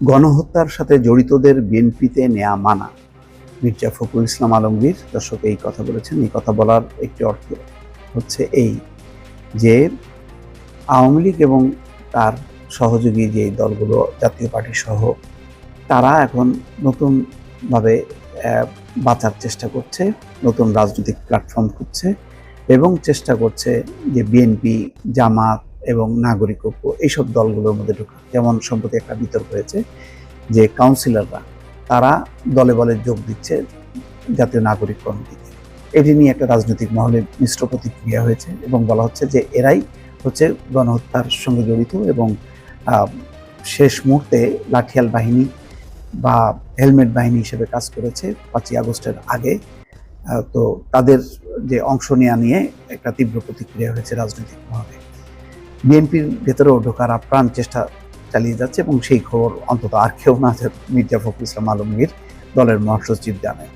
গণহত্যার সাথে জড়িতদের বিএনপিতে নেয়া মানা। মির্জা ফখরুল ইসলাম আলমগীর দর্শক এই কথা বলেছেন। এই কথা বলার একটি অর্থ হচ্ছে এই যে আওয়ামী লীগ এবং তার সহযোগী যে দলগুলো, জাতীয় পার্টি সহ, তারা এখন নতুনভাবে বাঁচার চেষ্টা করছে, নতুন রাজনৈতিক প্ল্যাটফর্ম খুঁজছে এবং চেষ্টা করছে যে বিএনপি, জামাত এবং নাগরিক ঐক্য, এইসব দলগুলোর মধ্যে ঢোকা যেমন সম্প্রতি একটা বিতর্ক হয়েছে যে কাউন্সিলররা, তারা দলে বলে যোগ দিচ্ছে জাতীয় নাগরিক কমিটিতে এটি নিয়ে একটা রাজনৈতিক মহলে মিশ্র প্রতিক্রিয়া হয়েছে এবং বলা হচ্ছে যে এরাই হচ্ছে গণহত্যার সঙ্গে জড়িত এবং শেষ মুহূর্তে লাঠিয়াল বাহিনী বা হেলমেট বাহিনী হিসেবে কাজ করেছে পাঁচই আগস্টের আগে। তো তাদের যে অংশ নেওয়া নিয়ে একটা তীব্র প্রতিক্রিয়া হয়েছে রাজনৈতিক মহলে। বিএনপির ভেতরেও ঢোকার আপ্রাণ চেষ্টা চালিয়ে যাচ্ছে এবং সেই খবর অন্তত আর কেউ না মির্জা ফখরুল ইসলাম আলমগীর দলের মহাসচিব জানেন।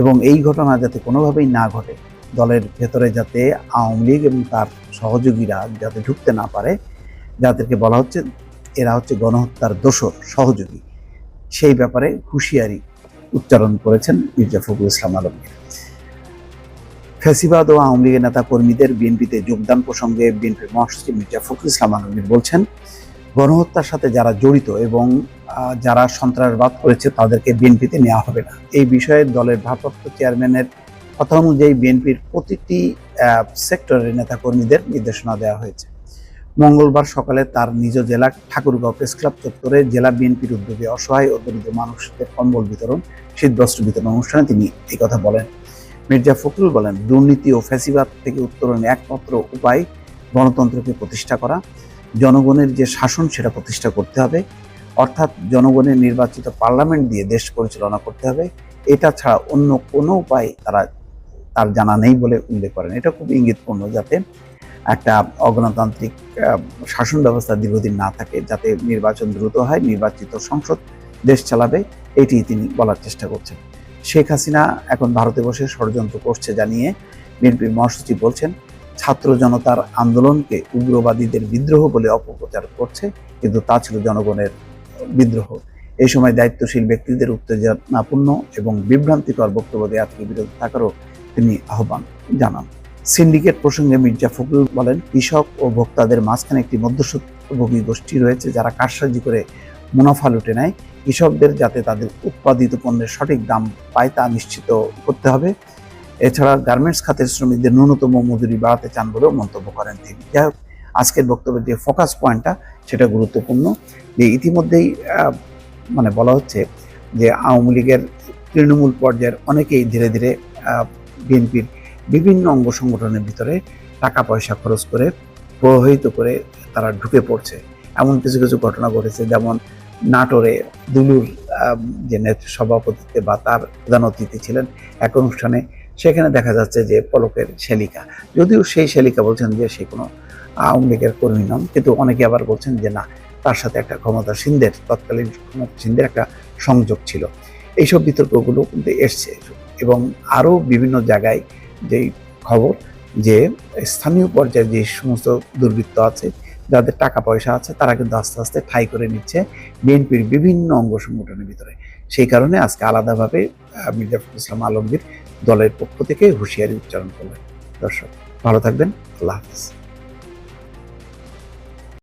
এবং এই ঘটনা যাতে কোনোভাবেই না ঘটে, দলের ভেতরে যাতে আওয়ামী লীগ এবং তার সহযোগীরা যাতে ঢুকতে না পারে, যাদেরকে বলা হচ্ছে এরা হচ্ছে গণহত্যার দোষর, সহযোগী, সেই ব্যাপারে হুঁশিয়ারি উচ্চারণ করেছেন মির্জা ফখরুল ইসলাম আলমগীর। ফ্যাসিবাদ ও আওয়ামী লীগের নেতা কর্মীদের বিএনপিতে যোগদান প্রসঙ্গে বিএনপির মহাসচিব মির্জা ফখরুল ইসলাম আলমগীর বলছেন, গণহত্যার সাথে যারা জড়িত এবং যারা সন্ত্রাসবাদ করেছে তাদেরকে বিএনপিতে নেওয়া হবে না। এই বিষয়ে দলের ভারপ্রাপ্ত চেয়ারম্যানের কথা অনুযায়ী বিএনপির প্রতিটি সেক্টরের নেতাকর্মীদের নির্দেশনা দেওয়া হয়েছে। মঙ্গলবার সকালে তার নিজ জেলা ঠাকুরগাঁও প্রেস ক্লাব চত্বরে জেলা বিএনপির উদ্যোগে অসহায় ও দরিদ্র মানুষদের কম্বল বিতরণ, শীতবস্ত্র বিতরণ অনুষ্ঠানে তিনি এই কথা বলেন। মির্জা ফখরুল বলেন, দুর্নীতি ও ফ্যাসিবাদ থেকে উত্তরণের একমাত্র উপায় গণতন্ত্রকে প্রতিষ্ঠা করা। জনগণের যে শাসন, সেটা প্রতিষ্ঠা করতে হবে। অর্থাৎ জনগণের নির্বাচিত পার্লামেন্ট দিয়ে দেশ পরিচালনা করতে হবে। এটা ছাড়া অন্য কোনো উপায় তারা, তার জানা নেই বলে উল্লেখ করেন। এটা খুব ইঙ্গিতপূর্ণ যাতে একটা অগণতান্ত্রিক শাসন ব্যবস্থা দীর্ঘদিন না থাকে, যাতে নির্বাচন দ্রুত হয়, নির্বাচিত সংসদ দেশ চালাবে এটি তিনি বলার চেষ্টা করছেন। শেখ হাসিনা এখন ভারতে বসে ষড়যন্ত্র করছে জানিয়ে বিএনপির মহাসচিব বলছেন, ছাত্র জনতার আন্দোলনকে উগ্রবাদীদের বিদ্রোহ বলে অপপ্রচার করছে, কিন্তু তা ছিল জনগণের বিদ্রোহ। এই সময় দায়িত্বশীল ব্যক্তিদের উত্তেজনাপূর্ণ এবং বিভ্রান্তিকর বক্তব্য থেকে বিরত থাকারও তিনি আহ্বান জানান। সিন্ডিকেট প্রসঙ্গে মির্জা ফখরুল বলেন, কৃষক ও ভোক্তাদের মাঝখানে একটি মধ্যস্বত্বভোগী গোষ্ঠী রয়েছে যারা কারসাজি করে মুনাফা লুটে নেয়। কৃষকদের যাতে তাদের উৎপাদিত পণ্যের সঠিক দাম পায় তা নিশ্চিত করতে হবে। এছাড়া গার্মেন্টস খাতের শ্রমিকদের ন্যূনতম মজুরি বাড়াতে চান বলেও মন্তব্য করেন তিনি। যাই হোক, আজকের বক্তব্যের যে ফোকাস পয়েন্টটা সেটা গুরুত্বপূর্ণ। যে ইতিমধ্যেই মানে বলা হচ্ছে যে আওয়ামী লীগের তৃণমূল পর্যায়ের অনেকেই ধীরে ধীরে বিএনপির বিভিন্ন অঙ্গ সংগঠনের ভিতরে টাকা পয়সা খরচ করে প্রভাবিত করে তারা ঢুকে পড়ছে। এমন কিছু কিছু ঘটনা ঘটেছে, যেমন নাটোরে দুলুর যে সভাপতিত্বে বা তার প্রধান অতিথি ছিলেন এক অনুষ্ঠানে, সেখানে দেখা যাচ্ছে যে পলকের শেলিকা। যদিও সেই শেলিকা বলছেন যে সে কোনো আওয়ামী লীগের কর্মী নন, কিন্তু অনেকে আবার বলছেন যে না, তার সাথে একটা ক্ষমতাসীনদের তৎকালীন ক্ষমতাসীনদের একটা সংযোগ ছিল। এইসব বিতর্কগুলো কিন্তু এসছে এবং আরও বিভিন্ন জায়গায় যেই খবর যে স্থানীয় পর্যায়ে যে সমস্ত দুর্বৃত্ত আছে যাদের টাকা পয়সা আছে, তারা কিন্তু আস্তে আস্তে ঠাই করে নিচ্ছে বিএনপির বিভিন্ন অঙ্গ সংগঠনের ভিতরে। সেই কারণে আজকে আলাদাভাবে মির্জা ইসলাম আলমগীর দলের পক্ষ থেকে হুঁশিয়ারি উচ্চারণ করলেন। দর্শক, ভালো থাকবেন। আল্লাহ হাফিজ।